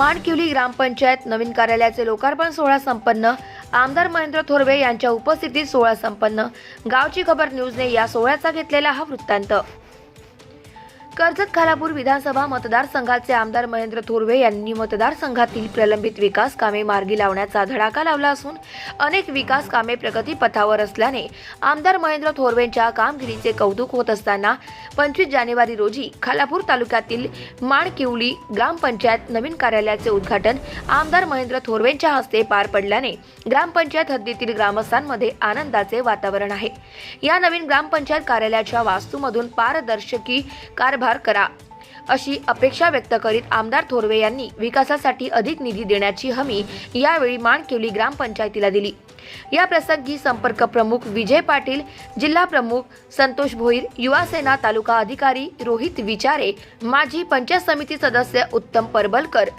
माणकिवली ग्रामपंचायत नवीन कार्यालयाचे लोकार्पण सोहळा संपन्न. आमदार महेंद्र थोरवे यांच्या उपस्थितीत सोहळा संपन्न. गावची खबर न्यूजने या सोहळ्याचा घेतलेला हा वृत्तांत. कर्जत खालापूर विधानसभा मतदारसंघाचे आमदार महेंद्र थोरवे यांनी मतदारसंघातील प्रलंबित विकास कामे मार्गी लावण्याचा धडाका लावला असून अनेक विकास कामे प्रगतीपथावर असल्याने आमदार महेंद्र थोरवेंच्या कामगिरीचे कौतुक होत असताना पंचवीस जानेवारी रोजी खालापूर तालुक्यातील माणकिवली ग्रामपंचायत नवीन कार्यालयाचे उद्घाटन आमदार महेंद्र थोरवेंच्या हस्ते पार पडल्याने ग्रामपंचायत हद्दीतील ग्रामस्थांमध्ये आनंदाचे वातावरण आहे. या नवीन ग्रामपंचायत कार्यालयाच्या वास्तूमधून पारदर्शकी कारभार करा. अशी अपेक्षा व्यक्त करीत आमदार थोरवे यांनी विकासासाठी अधिक निधी देण्याची हमी यावेळी माणकिवली ग्रामपंचायतीला दिली. या प्रसंगी संपर्क प्रमुख विजय पाटील जिल्हा प्रमुख संतोष भोईर युवा सेना तालुका अधिकारी रोहित विचारे माजी पंचायत समिती सदस्य उत्तम परबलकर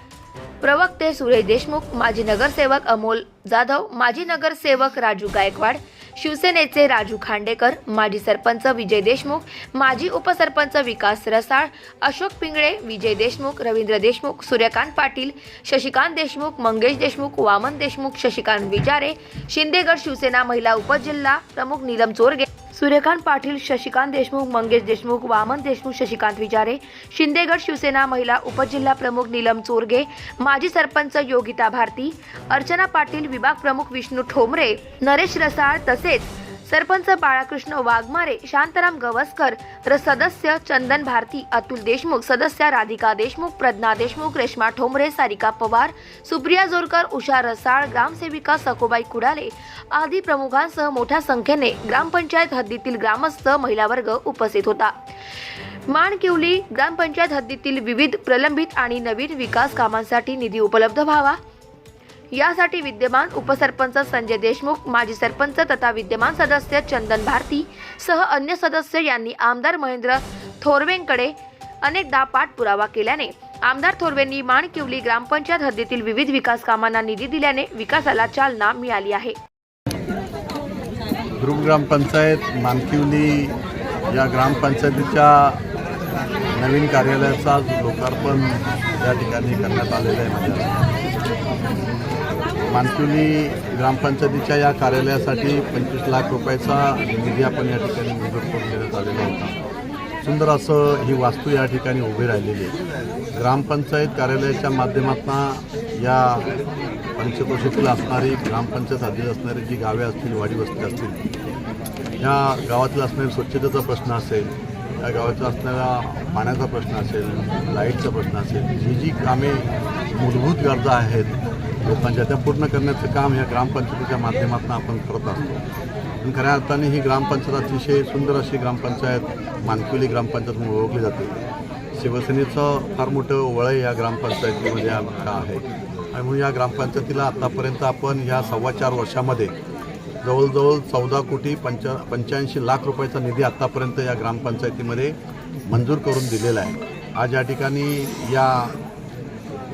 प्रवक्ते सुरेश देशमुख माजी नगरसेवक अमोल जाधव माजी नगरसेवक राजू गायकवाड शिवसेनेचे राजू खांडेकर माजी सरपंच विजय देशमुख माजी उपसरपंच विकास रसाळ अशोक पिंगळे विजय देशमुख रवींद्र देशमुख सूर्यकांत पाटील शशिकांत देशमुख मंगेश देशमुख वामन देशमुख शशिकांत विचारे शिंदेगड शिवसेना महिला उपजिल्हा प्रमुख नीलम चोरगे सूर्यकांत पाटील शशिकांत देशमुख मंगेश देशमुख वामन देशमुख शशिकांत विचारे शिंदेगड शिवसेना महिला उपजिल्हा प्रमुख नीलम चोरगे माजी सरपंच योगिता भारती अर्चना पाटील विभाग प्रमुख विष्णू ठोंबरे नरेश रसाळ तसेच सरपंच बाळाकृष्ण वाघमारे शांताराम गवसकर तर सदस्य चंदन भारती अतुल देशमुख सदस्या राधिका देशमुख प्रज्ञा देशमुख रेश्मा ठोंबरे सारिका पवार सुप्रिया जोरकर उषा रसाळ ग्रामसेविका सकोबाई कुडाले आदी प्रमुखांसह मोठ्या संख्येने ग्रामपंचायत हद्दीतील ग्रामस्थ महिला वर्ग उपस्थित होता. माणकिवली ग्रामपंचायत हद्दीतील विविध प्रलंबित आणि नवीन विकास कामांसाठी निधी उपलब्ध व्हावा. यासाठी विद्यमान उपसरपंच संजय देशमुख माजी सरपंच तथा विद्यमान सदस्य चंदन भारती सह अन्य सदस्य यांनी आमदार महेंद्र थोरवेंकडे अनेकदा पाठपुरावा केल्याने आमदार थोरवेंनी माणकिवली ग्रामपंचायत हद्दीतील विविध विकास कामांना निधी दिल्याने विकासाला चालना मिळाली आहे. ग्रामपंचायत मानकिवली या ग्रामपंचायतीच्या नवीन कार्यालयाचा लोकार्पण या ठिकाणी करण्यात आलेलं आहे म्हणजे. मानकिवली ग्रामपंचायतीच्या या कार्यालयासाठी पंचवीस लाख रुपयाचा निधी आपण या ठिकाणी मंजूर करून देण्यात आलेला होता. सुंदर असं ही वास्तू या ठिकाणी उभी राहिलेली आहे. ग्रामपंचायत कार्यालयाच्या माध्यमातून या पंचक्रोशीतील असणारी ग्रामपंचायत हद्दीत असणारी जी गावे असतील वाडी वस्ती असतील या गावातील असणारी स्वच्छतेचा प्रश्न असेल या गावाचा असणारा पाण्याचा प्रश्न असेल लाईटचा प्रश्न असेल ही जी कामे मूलभूत गरजा आहेत लोकांच्या त्या पूर्ण करण्याचं काम ह्या ग्रामपंचायतीच्या माध्यमातून आपण करत असतो. पण खऱ्या अर्थाने ही ग्रामपंचायत अतिशय सुंदर अशी ग्रामपंचायत मानकुली ग्रामपंचायत म्हणून ओळखली जाते. शिवसेनेचं फार मोठं वळय या ग्रामपंचायतीमध्ये आहे. आणि म्हणून या ग्रामपंचायतीला आतापर्यंत आपण या सव्वा चार वर्षामध्ये जवळजवळ चौदा कोटी पंचा पंच्याऐंशी लाख रुपयाचा निधी आत्तापर्यंत या ग्रामपंचायतीमध्ये मंजूर करून दिलेला आहे. आज या ठिकाणी या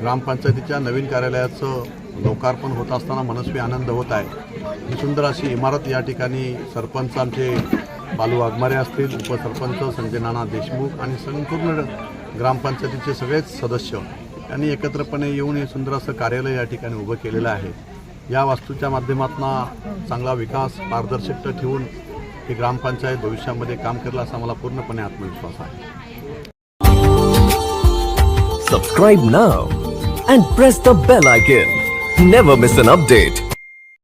ग्रामपंचायतीच्या नवीन कार्यालयाचं लोकार्पण होत असताना मनस्वी आनंद होत आहे. ही सुंदर अशी इमारत या ठिकाणी सरपंच आमचे बालू वाघमारे असतील उपसरपंच संजय नाना देशमुख आणि संपूर्ण ग्रामपंचायतीचे सगळेच सदस्य यांनी एकत्रपणे येऊन हे सुंदर असं कार्यालय या ठिकाणी उभं केलेलं आहे. या वास्तूच्या माध्यमातून चांगला विकास पारदर्शकता ठेवून ही ग्रामपंचायत भविष्यामध्ये काम करेल असा मला पूर्णपणे आत्मविश्वास आहे. Subscribe now and press the bell icon never miss an update